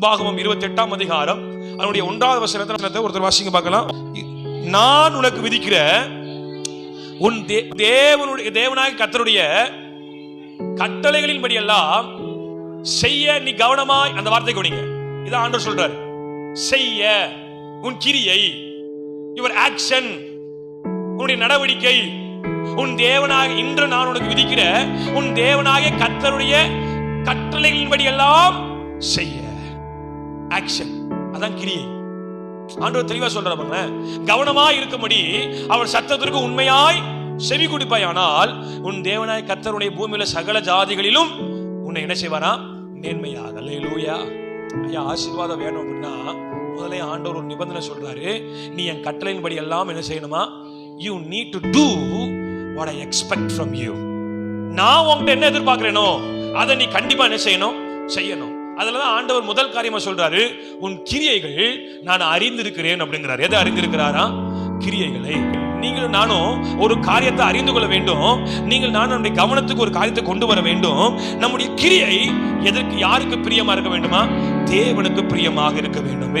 பாகவம் இருபத்தி எட்டாம் அதிகாரம். அதனுடைய ஒன்றாவது வசனத்தை ஒருத்தர் வாசிங்க பார்க்கலாம். நான் உனக்கு விதிக்கிற உன் தே- தேவனுடைய தேவனாக கர்த்தருடைய கட்டளைகளின்படி எல்லாம் செய்ய நீ கவனமாய் அந்த வார்த்தை கொடுங்க. இதான் ஆண்டவர் சொல்றாரு. செய்ய உன் கிரியை யுவர் ஆக்ஷன் உன்னுடைய நடவடிக்கை உன் தேவனாக இன்று நான் உனக்கு விதிக்கிற உன் தேவனாக கர்த்தருடைய கட்டளைகளின்படி எல்லாம் செய்ய. ஆக்ஷன் அதான் கிரியை. ஆண்டவர் தெளிவா சொல்றாங்க கவனமா இருக்கும்படி அவர் சத்தத்திற்கு உண்மையாய் செவி கொடுப்பாயானால் உன் தேவனாய் கத்தருடைய பூமியில சகல ஜாதிகளிலும் உன்னை என்ன செய்வாரா? மேன்மையாக. லூயா ஐயா ஆசீர்வாதம் வேணும் அப்படின்னா முதல்ல ஆண்டவர் ஒரு நிபந்தனை சொல்றாரு. நீ என் கட்டளையின்படி எல்லாம் என்ன செய்யணுமா? You need to do what I expect from you நான் உன்கிட்ட என்ன எதிர்பார்க்கிறேனோ அதை நீ கண்டிப்பா என்ன செய்யணும்? செய்யணும். அதுலதான் ஆண்டவர் முதல் காரியமா சொல்றாரு உன் கிரியைகள் நான் அறிந்திருக்கிறேன் அப்படிங்கிறார். எதை அறிந்திருக்கிறாரா? கிரியைகளை. நீங்களும் நானும் ஒரு காரியத்தை அறிந்து கொள்ள வேண்டும். நீங்கள் நானும் நம்முடைய கவனத்துக்கு ஒரு காரியத்தை கொண்டு வர வேண்டும். நம்முடைய கிரியை எதற்கு யாருக்கு பிரியமா இருக்க வேண்டுமா? தேவனுக்கு பிரியமாக இருக்க வேண்டும்.